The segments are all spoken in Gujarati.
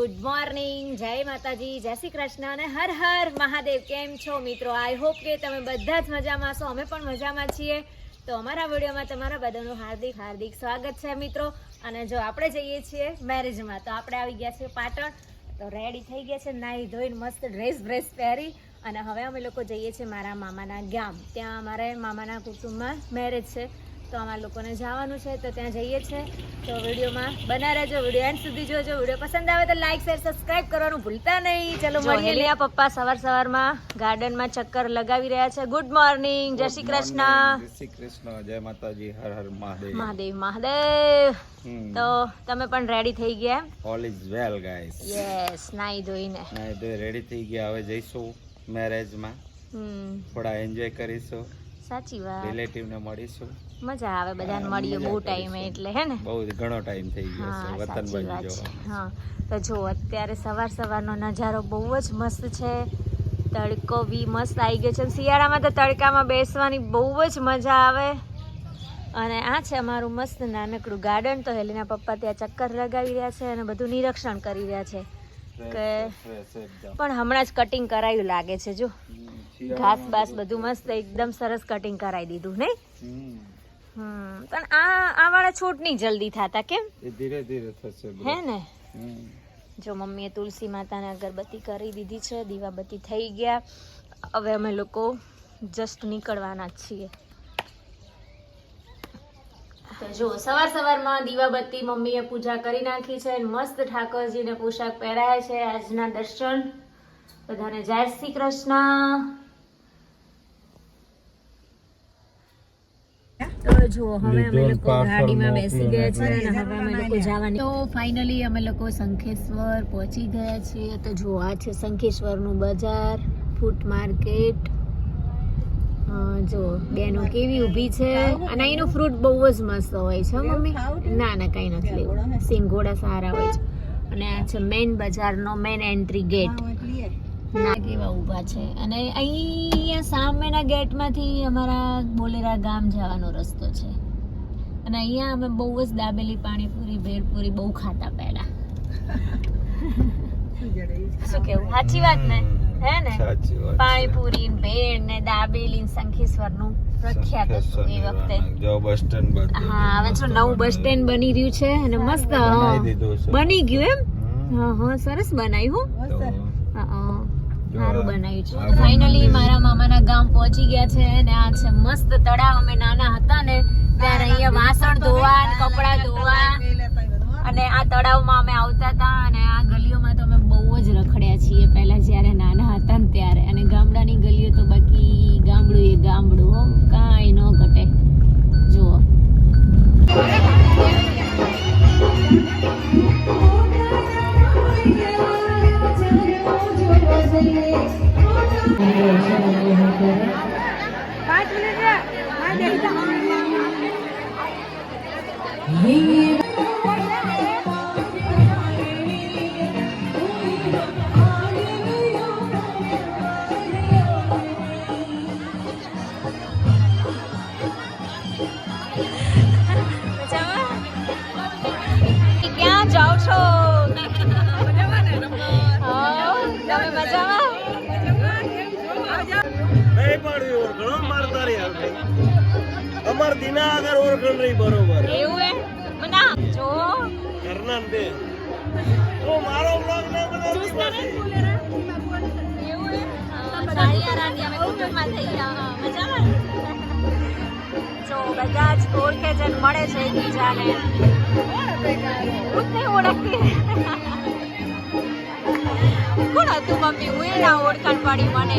ગુડ મોર્નિંગ જય માતાજી, જય શ્રી કૃષ્ણ અને હર હર મહાદેવ. કેમ છો મિત્રો? આઈ હોપ કે તમે બધા જ મજામાં છો. અમે પણ મજામાં છીએ. તો અમારા વિડીયોમાં તમારા બધાનું હાર્દિક હાર્દિક સ્વાગત છે મિત્રો. અને જો આપણે જઈએ છીએ મેરેજમાં તો આપણે આવી ગયા છીએ પાટણ. તો રેડી થઈ ગયા છે નાહી ધોઈને મસ્ત ડ્રેસ બ્રેસ પહેરી. અને હવે અમે લોકો જઈએ છીએ મારા મામાના ગામ. ત્યાં અમારે મામાના કુટુંબમાં મેરેજ છે. તો અમારા લોકોને જવાનું છે તો ત્યાં જઈએ છે. તો વિડીયોમાં બના રહેજો વીડિયો એન્ડ સુધી જોજો. વીડિયો પસંદ આવે તો લાઈક શેર સબસ્ક્રાઇબ કરવાનું ભૂલતા નહીં. ચલો મળીએ લિયા પપ્પા સવાર સવારમાં. ગાર્ડનમાં ચક્કર લગાવી રહ્યા છે. ગુડ મોર્નિંગ જય શ્રી કૃષ્ણ. જય શ્રી કૃષ્ણ. જય માતાજી. હર હર મહાદેવ. મહાદેવ મહાદેવ. તો તમે પણ રેડી થઈ ગયા all is well guys yes નાઈ ધોઈને. નાઈ ધોઈ રેડી થઈ ગયા. હવે જઈશું મેરેજમાં થોડા એન્જોય કરીશું. સાચી વાત. રિલેટિવ ને મળીશું. મજા આવે બધાને મળીએ બહુ ટાઈમ એટલે હે ને? બહુ ઘણો ટાઈમ થઈ ગયો છે વતન બની જો હા તો જો અત્યારે સવાર સવારનો નજારો બહુ જ મસ્ત છે. તડકો બી મસ્ત આવી ગયો છે. શિયાળામાં તો તડકામાં બેસવાની બહુ જ મજા આવે. અને આ છે અમારું મસ્ત નાનકડું ગાર્ડન તો હેલીના પપ્પા ત્યાં ચક્કર લગાવી રહ્યા છે અને બધું નિરીક્ષણ કરી રહ્યા છે કે પણ હમણાં જ કટિંગ કરાયું લાગે છે જો. ઘાસ બાસ બધું મસ્ત એકદમ સરસ કટિંગ કરાવી દીધું નહીં? પણ આ આ વાળા છોડ નહીં જલ્દી થતા કેમ? ધીરે ધીરે થશે હે ને? જો મમ્મીએ તુલસી માતાને અગરબત્તી કરી દીધી છે દીવાબત્તી થઈ ગયા. હવે અમે લોકો જસ્ટ નીકળવાના છીએ. તો જો સવાર સવારમાં દીવાબત્તી મમ્મીએ પૂજા કરી નાખી છે મસ્ત ઠાકોરજીને પોશાક પહેરાયા છે. આજના દર્શન. બધાને જય શ્રી કૃષ્ણ. તો જો હવે અમે લોકો ગાડીમાં બેસી ગયા છે અને હવે અમે લોકો જવાની તો ફાઇનલી અમે લોકો શંખેશ્વર પહોંચી ગયા છીએ. તો જો આ છે શંખેશ્વરનું બજાર ફૂટ માર્કેટ. જો બેનો કેવી ઊભી છે. અને અહીંનું ફ્રૂટ બહુ જ મસ્ત હોય છે મમ્મી. ના ના કઈ નથી લેવું. સિંગોડા સારા હોય છે. અને આ છે મેઇન બજારનો મેઇન એન્ટ્રી ગેટ કેવા ઊભા છે. અને અહીંયા સામેના ગેટમાંથી અમારા બોલેરા ગામ જવાનો રસ્તો છે. અને અહીંયા અમે બહુ જ દાબેલી પાણીપુરી ભેળપુરી બહુ ખાતા પહેલા. શું કેવું? સાચી વાત ને? હે ને. પાણીપુરી ભેળ ને દાબેલી શંખેશ્વરનું પ્રખ્યાત હતું એ વખતે. જો બસ સ્ટેન્ડ હા હવે જો નવું બસ સ્ટેન્ડ બની રહ્યું છે અને મસ્ત. બની ગયું એમ. હા હા સરસ બનાવ્યું સારું બનાવ્યું છે. ફાઇનલી મારા મામાના ગામ પહોંચી ગયા છે અને આ છે મસ્ત તળાવ. અમે નાના હતા ને ત્યારે અહીંયા વાસણ ધોવા કપડાં કપડા ધોવા અને આ તળાવમાં અમે આવતા હતા અને આ ગલીઓમાં તો અમે બહુ જ રખડ્યા છીએ પહેલા જ્યારે નાના હતા ને ત્યારે. અને ગામડાની ગલીઓ તો બાકી ગામડું એ ગામડું હો. કાંઈ ન ઘટે. જુઓ. ક્યાં ઓળખણો મારતા રહ્યા ભાઈ અમાર દિના આગળ ઓળખણ રહી બરોબર. એવું હે મના જો. ઘરના ને બે તો મારો બ્લોગ ના બનાવતી પાછી એવું હે હા, સાડિયા રાની અમે કુટુંબમાં થઈ ગયા. હા, મજામાં? ને? જો બધા જ ઓળખે છે મળે છે એકબીજાને. હું નહીં ઓળખતી? કોણ હતું મમ્મી? હું એના ઓળખાણ પાડી મને.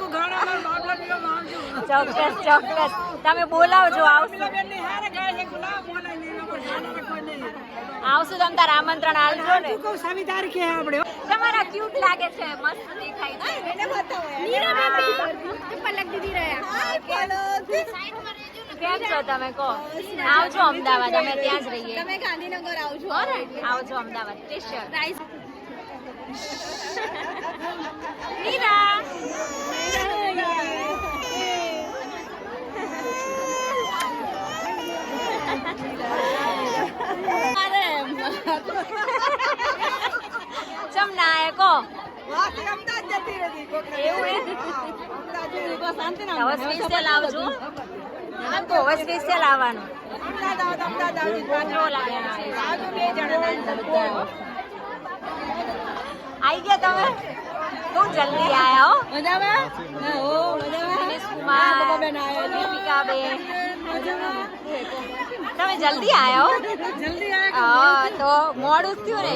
ચોક્કસ ચોક્કસ. તમે બોલાવજો આવશું. આવશું તમ તાર આમંત્રણ આલજો ને. સામી તારીખે આપણે તમારા ક્યુટ લાગે છે મસ્ત દેખાય. છે નીરા બેબી. પલક દીદી રહ્યા. કેમ છો તમે? કહો. આવજો અમદાવાદ અમે ત્યાં જ રહીએ. તમે ગાંધીનગર આવજો. આવજો અમદાવાદ સ્પેશિયલ. નીરા ચમ ના આયા કહો એવું એ હવે સ્પેશિયલ આવજો એમ તો હવે સ્પેશિયલ આવવાનું જો લાગ્યા આઈ ગયા તમે? બહુ જલ્દી આયા હો. દીપિકા બેન તમે જલ્દી આયા હો. જલ્દી હા તો મોડું જ થયું ને.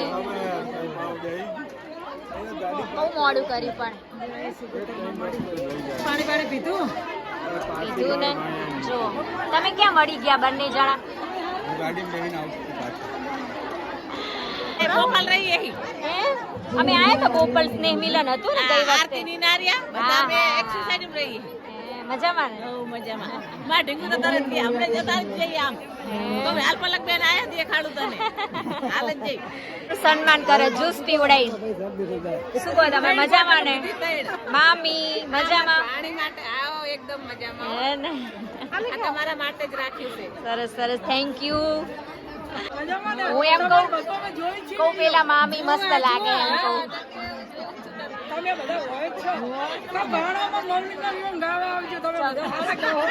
બહુ મોડું કર્યું પણ. પાણી પાણી પીધું? પીધું ને જો. તમે ક્યાં મળી ગયા બંને જણા. ભોપાલ રહી હે? અમે આયા તો બોપલ સ્નેહ મિલન હતું ને ગઈ વખતે. આરતી ની નારિયા બધા અમે એક્સરસાઇઝ રહી મજામાં ને? બહુ મજામાં. માં ઢીંગુ તો તરત ગયા આપણે જતા જ જઈએ આમ. તમે હાલ પલક બેન આયા દેખાડું તને. હાલ જ જઈ. સન્માન કરે જ્યુસ પીવડાઈ. શું કહો તમે મજામાં ને? મામી મજામાં? પાણી માટે આવો એકદમ મજામાં. હે ને? આ તમારા માટે જ રાખ્યું છે. સરસ સરસ. થેન્ક યુ હું એમ કહું કહું પેલા મામી મસ્ત લાગે એમ કહું. તમે બધા હોય છો. તો ભાણામાં મમ્મી ના નામ ગાવા આવજો તમે બધા હારા ગાઓ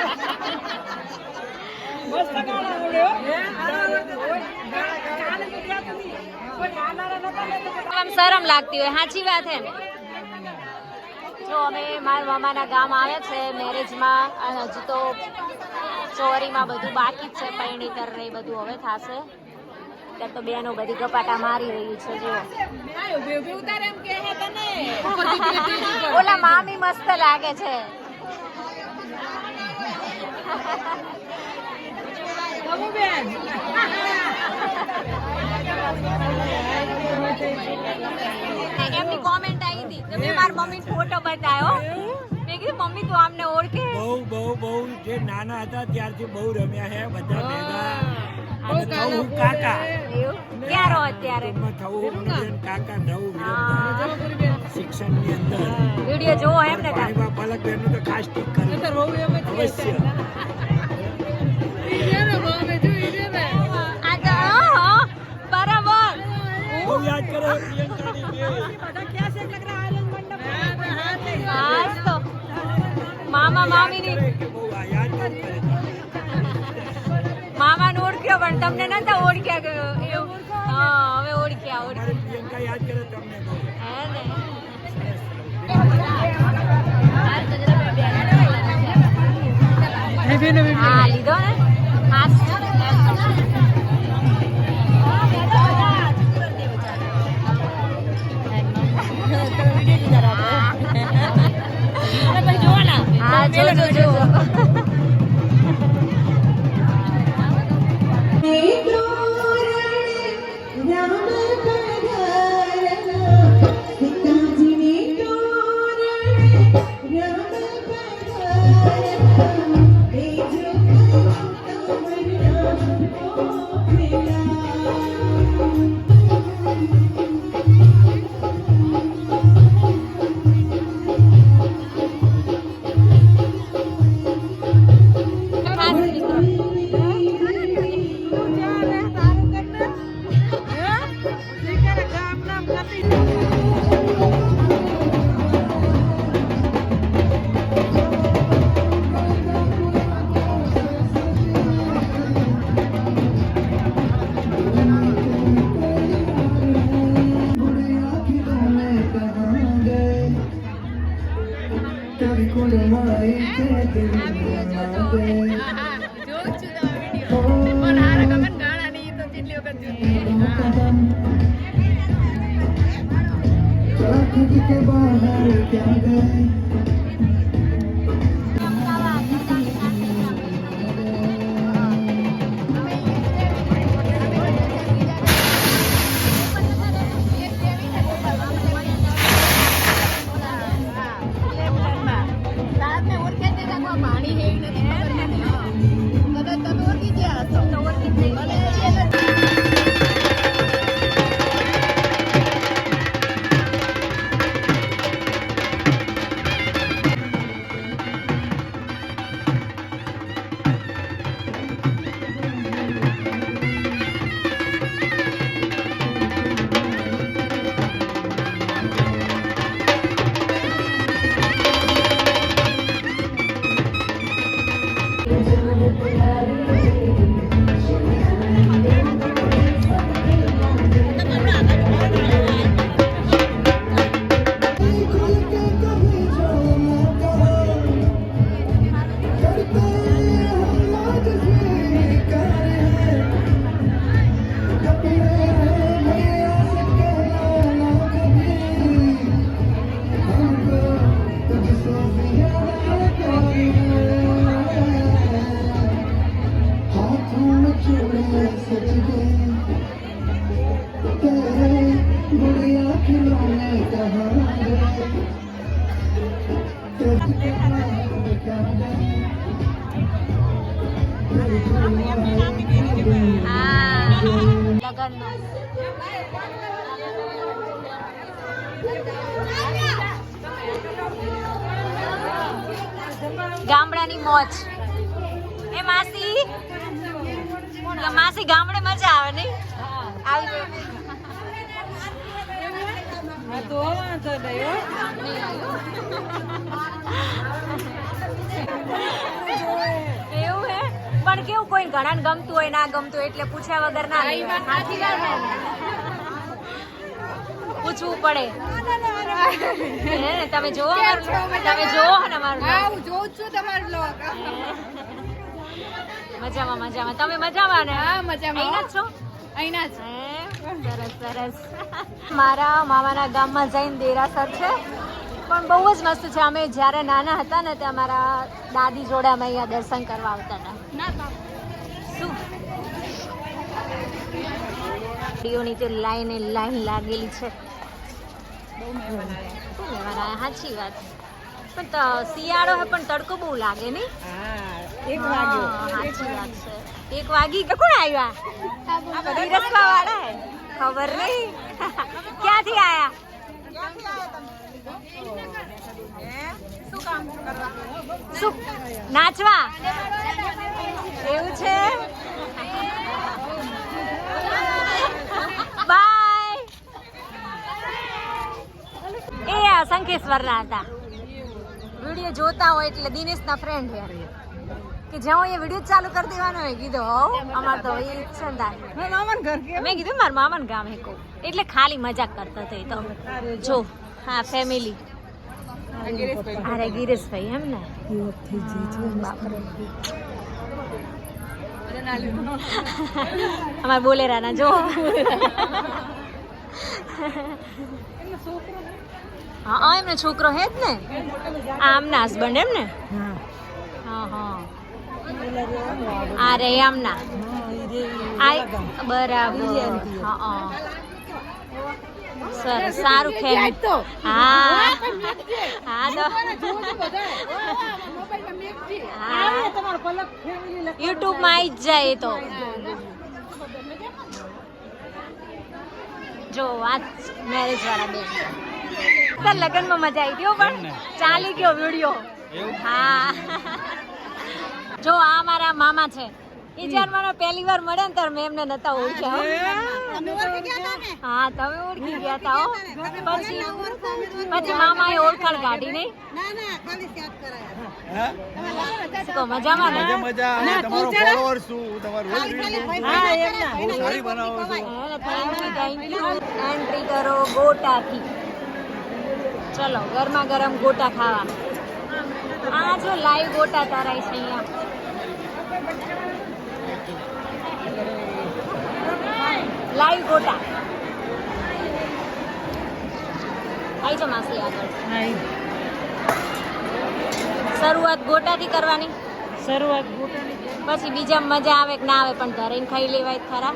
મસ્ત ગાણા આવડે હો. કાલે ગુજરાતની કોઈ આનારા નતા ને? તો આમ શરમ લાગતી હોય. સાચી વાત હે. ને જો અમે મારા મામાના ગામ આવ્યા છે મેરેજમાં અને હજુ તો ચોરીમાં બધું બાકી જ છે પૈણી ને એ બધું હવે થશે. ત્યાં તો બેનો બધી ગપાટા મારી રહી છે જો હે ઓલા મામી મસ્ત લાગે છે. એમની કોમેન્ટ આવી હતી. કે મેં મારી મમ્મી ફોટો બતાવ્યો. મેં કીધું મમ્મી તું આમને ઓળખે? બહુ બહુ બહુ જે નાના હતા ત્યારથી બહુ રમ્યા છે બધા ભેગા. કાકા. ક્યાં રહો અત્યારે? કાકા થવું હા. શિક્ષણની અંદર. વીડિયો જોવો એમ ને પાણીમાં પલક તો ખાસ ટીક કરે. તો રોવું એમ જ અવશ્ય. યાદ કરો બધા ક્યાં છે લગ રહા આનંદ મંડપ હાજ તો. મામા મામીની કે ઓળખ્યો પણ તમને નતા ઓળખ્યા ગયો એવું? હા હવે ઓળખ્યા ઓળખ્યા. પ્રિયંકા યાદ કરે તમને હે ને હા લીધો ને? હા હા જો જો જો એવું હે? પણ કેવું કોઈ ઘણા ગમતું હોય ના ગમતું હોય એટલે પૂછ્યા વગર ના? પૂછવું પડે. તમે જોવો તમે જોવો ને અમારું જોઉં છું તમારો બ્લોગ મજામાં મજામાં. તમે મજામાં ને? હા મજામાં. અહીંના છો? અહીંના જ. હે? સરસ સરસ. મારા મામાના ગામમાં જૈન દેરાસર છે. પણ બહુ જ મસ્ત છે. અમે જ્યારે નાના હતા ને ત્યાં મારા દાદી જોડે અમે અહીંયા દર્શન કરવા આવતા હતા. શું? તો લાઈન લાઈન લાગેલી છે. સાચી વાત. પણ શિયાળો હે પણ તડકો બહુ લાગે નહીં? એક છે. એક વાગી કે કોણ આવ્યા? આ બધા રસ્તા વાળા હે. ખબર નહીં. ક્યાંથી આયા? શું? નાચવા? એવું છે? બાય. એ આ શંખેશ્વરના હતા. વીડિયો જોતા હોય એટલે દિનેશના ફ્રેન્ડ છે. કે જ્યાં હું એ વીડિયો ચાલુ કરી દેવાનો હોય. કીધો હો અમાર તો એ જ છે ઘર કે મેં કીધું મારા મામાન ગામ હે કો એટલે ખાલી મજાક કરતા થઈ તો. જો. હા ફેમિલી અરે ગિરીશભાઈ એમ ને? બાપરે. અમાર બોલેરાના જો. હા હા, એમને છોકરો હે જ ને? આમના હસબન્ડ એમ ને? હા હા. અરે આમના આ બરાબર. હા સરસ સારું ફેમિલી હા. હા તો. યુટ્યુબમાં આવી જ જાય તો. જો વાત મેરેજ વાળા બે. તાર લગ્નમાં મજા આવી ગયો પણ. ચાલી ગયો વીડિયો. હા. જો આ મારા મામા છે. એ જ્યારે મને પહેલી વાર મળે ને ત્યારે મેં એમને નતા ઓળખ્યા હા. તમે ઓળખી ગયા તા હો પછી પછી મામાએ ઓળખાણ કાઢી નહીં? મજામાં એન્ટ્રી કરો ગોટાથી. ચલો ગરમા ગરમ ગોટા ખાવા આ જો લાઈવ ગોટા તારાય છે અહીંયા. લાઈવ ગોટા. આવી જાઓ માસી આગળ. શરૂઆત ગોટાથી કરવાની. શરૂઆત પછી બીજા મજા આવે કે ના આવે પણ ધરીને ખાઈ લેવાય ખરા.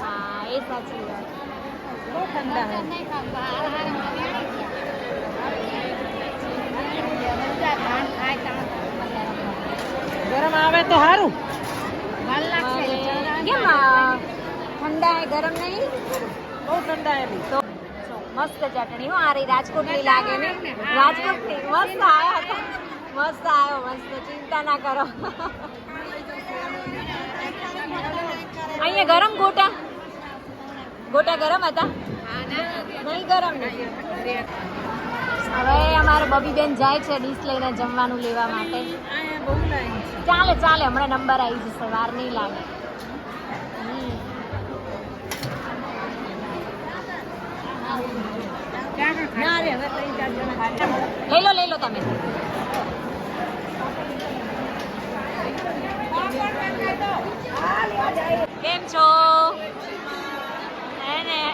હા એ સાચી વાત. ગરમ આવે તો સારું કેમ ઠંડા હે ગરમ નહીં? બહુ ઠંડા એવી તો મસ્ત ચટણી હો આ રહી રાજકોટની લાગે ને. રાજકોટની મસ્ત આયા હતા. મસ્ત આવ્યો મસ્ત. ચિંતા ના કરો. અહીંયા ગરમ ગોટા? ગોટા ગરમ હતા? નહીં ગરમ ને. હવે અમારે બબીબેન જાય છે ડીશ લઈને જમવાનું લેવા માટે ચાલે ચાલે, હમણાં નંબર આવી જશે, વાર નહીં લાગે. લઈ લો લઈ લો તમે કેમ છો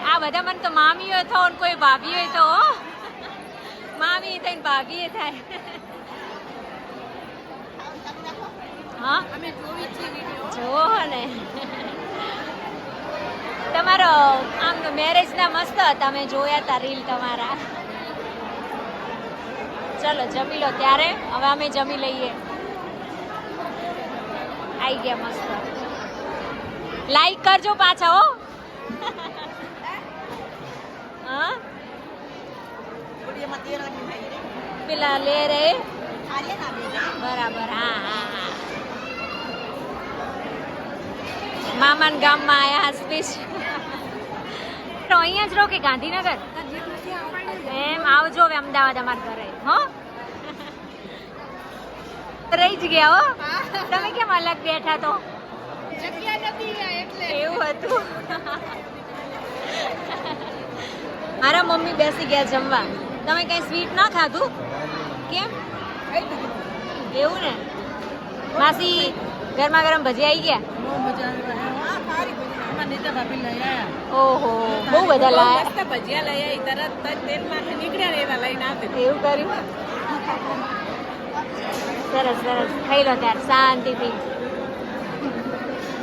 આ બધા મને તો મામી થો ને કોઈ ભાભી હોય તો, હો. મામી થઈને ભાગીએ થાય. હા? અમે જોઈ છે વીડિયો જોવો ને. તમારો આમ મેરેજ ના મસ્ત હતા મેં જોયા હતા રીલ તમારા. ચલો જમી લો ત્યારે. હવે અમે જમી લઈએ. આઈ ગયા મસ્ત. લાઈક કરજો પાછા હો? હા? પેલા લે રે. બરાબર હા હા હા. મામાન ગામમાં આયા સ્પીચ તો અહીંયા જ રહો કે ગાંધીનગર? એમ આવજો હવે અમદાવાદ અમારા ઘરે. હો? રહી જ ગયા હો. તમે કેમ અલગ બેઠા તો? એવું હતું. મારા મમ્મી બેસી ગયા જમવા. તમે કઈ સ્વીટ ના ખાધું? કેમ? એવું ને? માસી ગરમા ગરમ ભજીયા આવી ગયા ઓહો બહુ બધા લાયા. ભજીયા લઈ આવી તરત જ નીકળ્યા ને લઈને આપી એવું કર્યું? સરસ સરસ. ખાઈ લો ત્યારે. શાંતિથી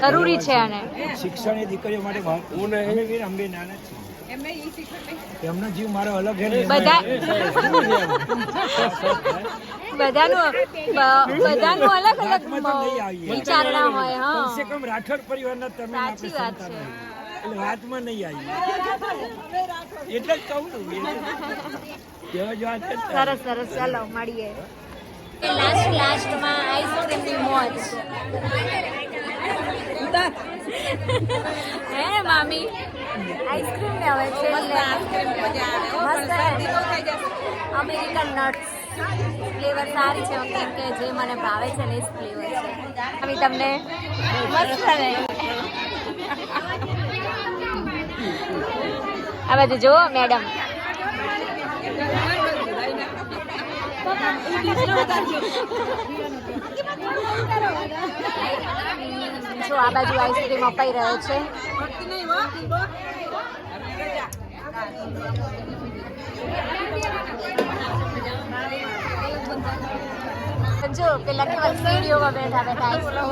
જરૂરી છે અને શિક્ષણ એ દીકરીઓ માટે બહુ અમે નાના છીએ. એમનો જીવ મારો અલગ છે બધા બધાનું બધાનું અલગ અલગ. વિચારણા હોય કમસે કમ રાઠોડ પરિવારના તમે સાચી વાત છે. એટલે વાતમાં નહીં આવી એટલે જ કહું છું કેવા જ વાત ને સરસ સરસ. ચાલો મળીએ. લાસ્ટ લાસ્ટમાં આઈસ્ક્રીમની મોજ. હે મામી. આઈસ્ક્રીમ હવે મસ્ત છે. American nuts. ફ્લેવર સારી છે કેમ કે જે મને ભાવે છે ને એ ફ્લેવર છે. મમ્મી તમને મસ્ત આ બાજુ જુઓ મેડમ. જો આ બાજુ આઈસ્ક્રીમ અપાઈ રહ્યો છે. જો પેલા કેવા સીડીઓમાં બેઠા બેઠા આઈસ્ક્રીમ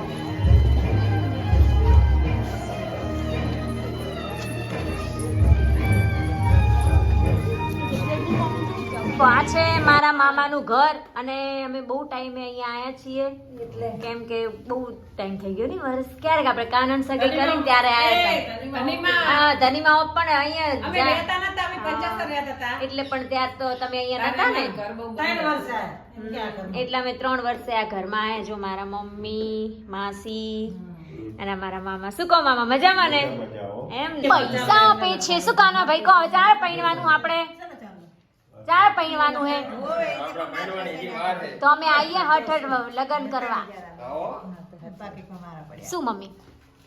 તો આ છે મારા મામાનું ઘર અને અમે બહુ ટાઈમે અહીંયા આવ્યા છીએ. કેમ કે બહુ ટાઈમ થઈ ગયો ને વર્ષ. ક્યારેક આપણે કાનન સગાઈ કરીને ત્યારે આવ્યા હતા. હા ધનીમાં પણ અહીંયા એટલે પણ ત્યાં તો તમે અહીંયા નતા ને? એટલે અમે ત્રણ વર્ષે આ ઘરમાં આવ્યા જો મારા મમ્મી માસી અને મારા મામા. શું કહો મામા મજામાં ને? એમ પૈસા આપે છે. શું કાના ભાઈ કહો ચાર પૈણવાનું આપણે. ચાર પહેરવાનું હે. તો અમે આવીએ હઠ હઠ લગ્ન કરવા. શું મમ્મી?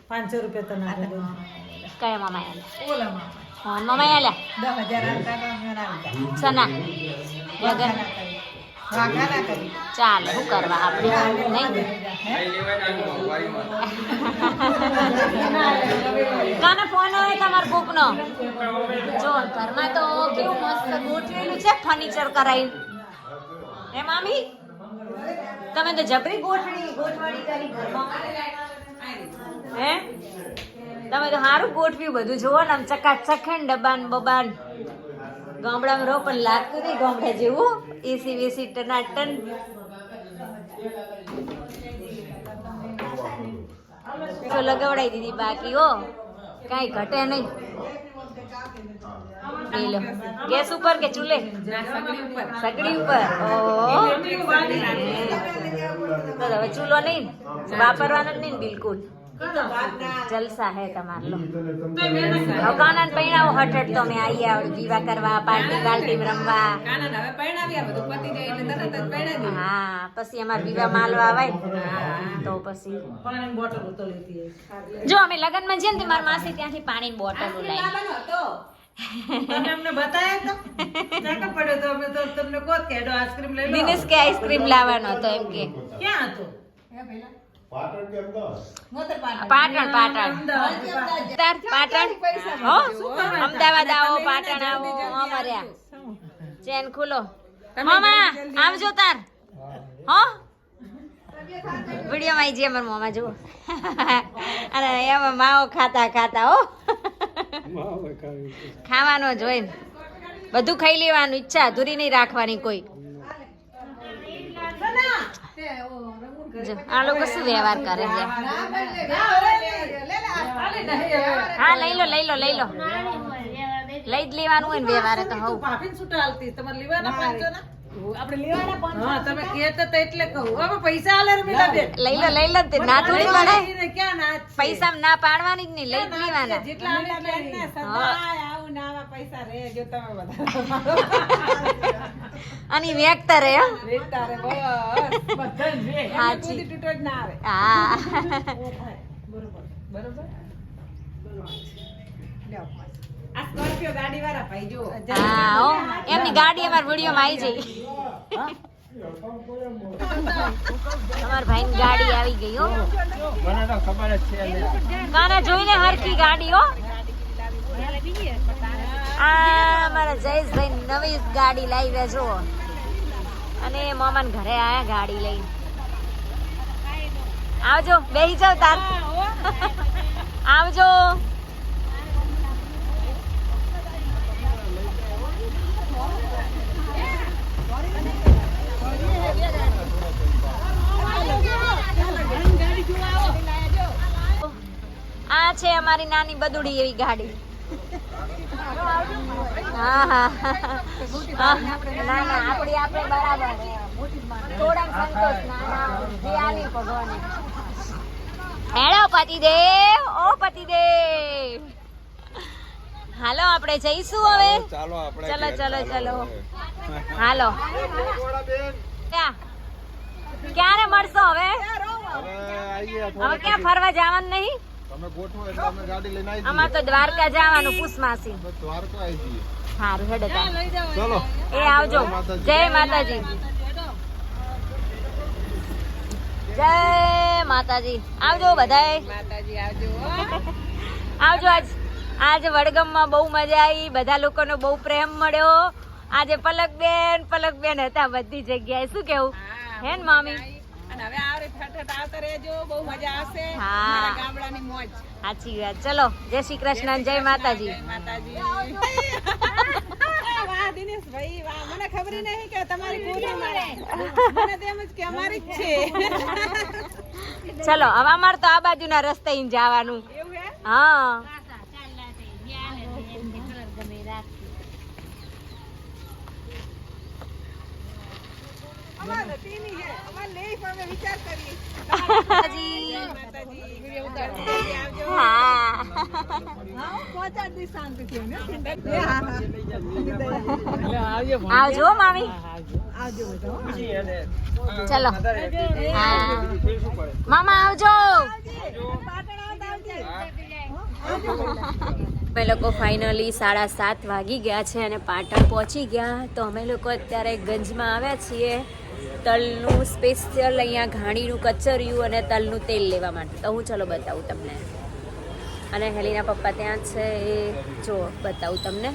પાંચસો રૂપિયા તો કયા મામા ઓલા મામા મોહન મામા આલ્યા. સના. લગન ચાલ શું કરવા? આપણે નહીં? કાને ફોન આવે તમારા કોકનો? જો ઘરમાં તો કેવું મસ્ત ગોઠવેલું છે ફર્નિચર કરાવી હે મામી? તમે તો જબરી ગોઠણી ગોઠવણી કરી ઘરમાં. હે? તમે તો સારું ગોઠવ્યું બધું. જોવો ને આમ ચકાચક હે ને બબાન. ગામડામાં રહો પણ લાગતું નહીં ગામડા જેવું. એસી વેસી ટનાટન. તો લગાવડાવી દીધી બાકી ઓ કાંઈ ઘટે નહીં. લો. ગેસ ઉપર કે ચૂલે? સગડી ઉપર. ઓ હવે ચૂલો નહીં. વાપરવાનો જ નહીં બિલકુલ. જલસા હે તમારો લો. કાના પૈણાવો હઠ તો અમે આવી આવડે જીવા કરવા પાર્ટી પાર્ટી રમવા. કાનાને હવે પરણાવ્યા બધું પતી જાય એટલે તરત જ પરણાવી હા પછી અમાર વિવાહ માલવા આવે. તો પછી. પાણીની બોટલ ઉતરી હતી. જો અમે લગનમાં જઈએ ને મારા માસી ત્યાંથી પાણીની બોટલ લાવી લાવવાનો હતો. તમે અમને બતાવ્યો તો. ચાકા પડ્યો તો અમે તો તમને કહો કે હેડો લઈ દિનેશ કે આઈસ્ક્રીમ લાવવાનો હતો એમ કે. ક્યાં હતો? પાટણ કે અમદાવાદ પાટણ. પાટણ પાટણ. હો? અમદાવાદ આવો પાટણ આવો અમાર્યા ચેન ખુલો. મામા આવજો તાર. હો. વીડિયો માં જઈએ અમારા મામા જુઓ. અને એમાં માવો ખાતા ખાતા હો. ખાવાનો જોઈને બધું ખાઈ લેવાનું ઈચ્છા અધૂરી નહીં રાખવાની કોઈ. જો, આ લોકો શું વ્યવહાર કરે છે હા લઈ લો લઈ લો લઈ લો લઈ જ લેવાનું હોય ને વ્યવહાર તો હવ ભાભીને છૂટા હાલતી તમારે લેવાના પાંચસો ના આપણે લેવાના પાંચસો હા તમે કહેતા તો એટલે કહું પૈસા આલે રમીલા બેન લઈ લો લઈ લો ના થોડી મળે એને ક્યાં ના છે? પૈસા ના પાડવાની જ નહીં લઈ જ લેવાના જેટલા આવે એટલા જ ને. હા. આવું ના આવા પૈસા રે જો તમે બધા અને ઈ વેચતા રહે હો. વેચતા રે બસ બધા જ રે હાચી. કોઈ તૂટો જ ના આવે હા બરોબર આ સ્કોર્પિયો ગાડી વાળા ભાઈ જો હા હો એમની ગાડી અમાર વિડીયોમાં આવી જઈ અમાર ભાઈની ગાડી આવી ગઈ હો મને તો ખબર જ છે ને. કાના જોઈને હરખી ગાડી હો આ મારા જયેશભાઈ નવી ગાડી લાવ્યા જો અને મામાને ઘરે આયા ગાડી લઈને. આવજો બેસી જાવ તાર. આવજો. આ છે અમારી નાની બદુડી એવી ગાડી. હા હા હા. ના ના આપણી આપણે બરાબર થોડા સંતોષ ના ના જે આલી ભગવાન. હેલો પતિદેવ. ઓ પતિદેવ. હાલો આપણે જઈશું હવે. ચાલો આપણે ચલો ચલો ચલો હાલો. ક્યાં? ક્યારે મળશો હવે? હવે ક્યાં ફરવા જવાનું નહીં? તમે ગોઠવો એટલે અમે ગાડી લઈને આવી અમાર તો દ્વારકા જવાનું પુષ્માસી દ્વારકા આવી જઈએ. સારું હેડો ચલો એ આવજો. જય માતાજી. જય માતાજી. આવજો બધાય. માતાજી આવજો આવજો આજ. આજે વડગામમાં બહુ મજા આવી બધા લોકોનો બહુ પ્રેમ મળ્યો. આજે પલકબેન પલકબેન હતા બધી જગ્યાએ. શું કેવું? હે ને મામી? અને હવે આવડે ફટાફટ આવતા રહેજો બહુ મજા આવશે. હા. ગામડાની મોજ. સાચી વાત. ચલો જય શ્રી કૃષ્ણ જય માતાજી. માતાજી. વાહ દિનેશભાઈ વાહ. મને ખબર નહીં કે તમારી મળે મને તેમ જ કે અમારી જ છે. ચલો હવે અમારે તો આ બાજુના રસ્તે જવાનું. એવું હે હા અમારે તેની હે અમારે લઈ પણ અમે વિચાર કરીએ માતાજી. માતાજી વીડિયો ઉતારતી આવજો, મામી. ચલો? મામા, આવજો. અમે લોકો ફાઇનલી સાડા સાત વાગી ગયા છે અને પાટણ પહોંચી ગયા. તો અમે લોકો અત્યારે ગંજમાં આવ્યા છીએ. તલનું સ્પેશિયલ અહીંયા ઘાણીનું કચરિયું અને તલનું તેલ લેવા માટે. તો હું ચલો બતાવું તમને. અને હેલીના પપ્પા ત્યાં છે એ જો બતાવું તમને.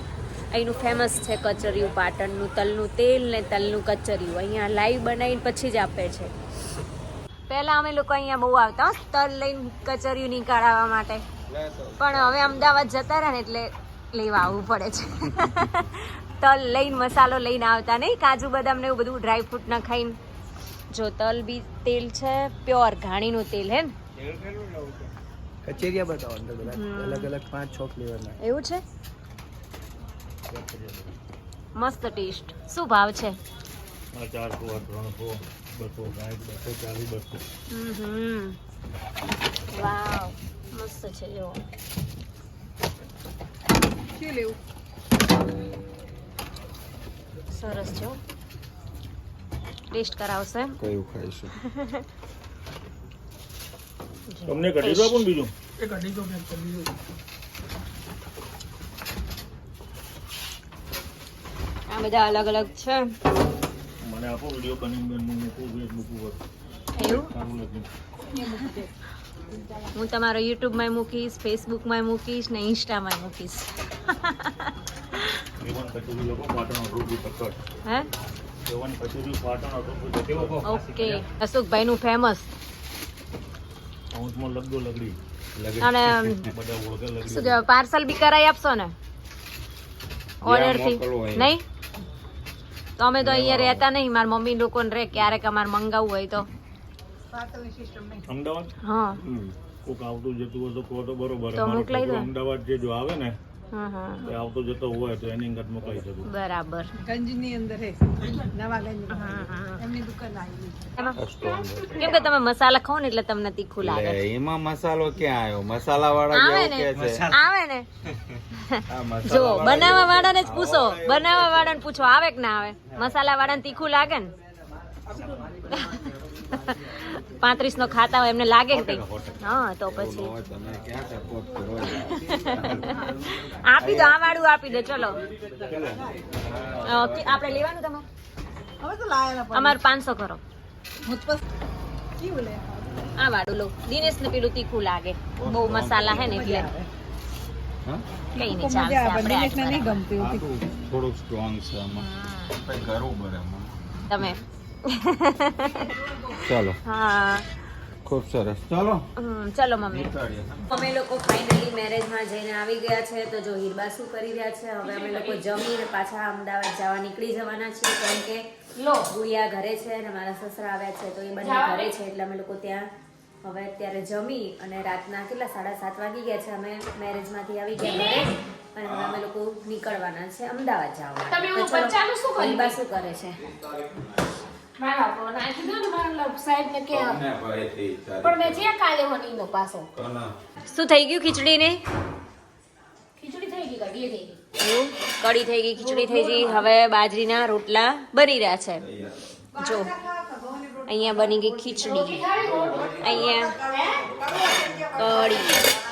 અહીંનું ફેમસ છે કચરિયું પાટણનું તલનું તેલ ને તલનું કચરિયું. અહીંયા લાઈવ બનાવીને પછી જ આપે છે. પહેલાં અમે લોકો અહીંયા બહુ આવતા તલ લઈને કચરિયું નીકાળવા માટે. પણ હવે અમદાવાદ જતા રહ્યા ને એટલે લેવા આવવું પડે છે. તલ લઈને મસાલો લઈને આવતા નહીં? કાજુ બદામ ને એવું બધું ડ્રાય ફ્રૂટ નખાઈને જો તલ બી તેલ છે પ્યોર ઘાણીનું તેલ હે ને? કચેરિયા બતાવો અંદર બધા અલગ અલગ પાંચ છ ફ્લેવરના એવું છે? મસ્ત ટેસ્ટ શું ભાવ છે? ચારસો ત્રણસો બસો સાઠ બસો ચાલીસ બસો. હમ હમ. વાવ મસ્ત છે જો શું લેવું? સરસ છે. ટેસ્ટ કરાવશે. કયું ખાઈશું તમને કઢી દો પણ બીજું. એ કઢી દો બેન કઢી દો આ બધા અલગ અલગ છે. મને આપો વિડિયો બની બેન હું મૂકું ફેસબુક ઉપર એવું? હું તમારો યુટ્યુબમાં મૂકીશ ફેસબુકમાં મૂકીશ ને ઇન્સ્ટામાં મૂકીશ. હે? ઓકે. ફેમસ કાઉન્ટમાં લગડો. લગડી અને શું કહેવાય પાર્સલ બી કરાવી આપશો ને? ઓર્ડરથી નહીં? તો અમે તો અહીંયા રહેતા નહીં. મારા મમ્મી લોકોને રહે ક્યારેક અમારે મંગાવવું હોય તો. અમદાવાદ? હા. કોક આવતું જતું હોય તો કહો તો બરોબર. અમદાવાદ જે જો આવે ને આવતો જતો હોય તો એની અંગત મોકલાઈ શકું બરાબર. ગંજની અંદર નવા ગંજ હા, હા. એમની દુકાન આવી કેમ કે તમે મસાલા ખાઓ ને એટલે તમને તીખું લાગે. એમાં મસાલો ક્યાં આવ્યો? મસાલા વાળા આવે ને. આવે ને. આ મસાલા જો વાળા બનાવવા વાળાને જ પૂછો. બનાવવા વાળાને પૂછો આવે કે ના આવે? મસાલા વાળાને તીખું લાગે ને? પાંત્રીસ નો ખાતા હોય એમને લાગે કે હા તો પછી. આપી દો આ વાળું આપી દો ચલો. આપણે લેવાનું તમે હવે અમારે પાંચસો કરો. આ વાળું લો. દિનેશ ને પેલું તીખું લાગે. બહુ મસાલા હે ને એટલે. હા? કઈ નહીં ચાલશે આપણે થોડુંક સ્ટ્રોંગ છે તમે ચાલો. હા. ખૂબ સરસ. ચાલો. હમ, ચલો મમ્મી. અમે લોકો ફાઇનલી મેરેજમાં જઈને આવી ગયા છે તો જો હીરબા શું કરી રહ્યા છે હવે અમે લોકો જમીને પાછા અમદાવાદ જવા નીકળી જવાના છીએ. કારણ કે લો ગુડિયા ઘરે છે અને મારા સસરા આવ્યા છે તો એ બંને ઘરે છે એટલે અમે લોકો ત્યાં હવે અત્યારે જમી અને રાતના કેટલા સાડા સાત વાગી ગયા છે અમે મેરેજમાંથી આવી ગયા છે અને હવે અમે લોકો નીકળવાના છે અમદાવાદ જવા તમે શું કરે છે? મારા ફોન નાખી દો ને મારા સાહેબને કે પણ મેં જ્યાં કાલે હોનીનો પાછો. શું થઈ ગયું ખીચડી થઈ ગઈ કઢી થઈ ગઈ. એવું? કઢી થઈ ગઈ ખીચડી થઈ ગઈ. હવે બાજરીના રોટલા બની રહ્યા છે. જો અહીંયા બની ગઈ ખીચડી. અહીંયા કઢી.